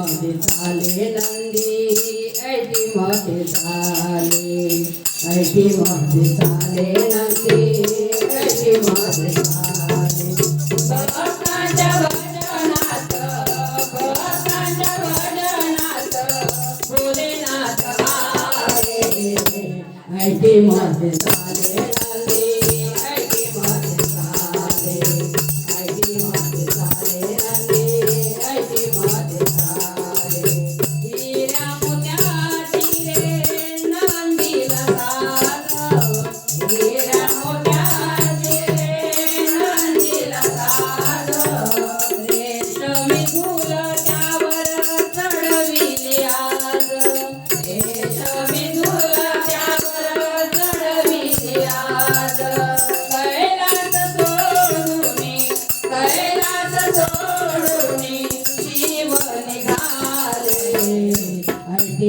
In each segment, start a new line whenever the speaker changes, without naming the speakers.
मध्ये चाले नंदी ऐटी मध्ये चाले ऐटी मध्ये चाले नंदी ऐटी मध्ये चाले ऐटी मध्ये चाले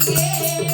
কে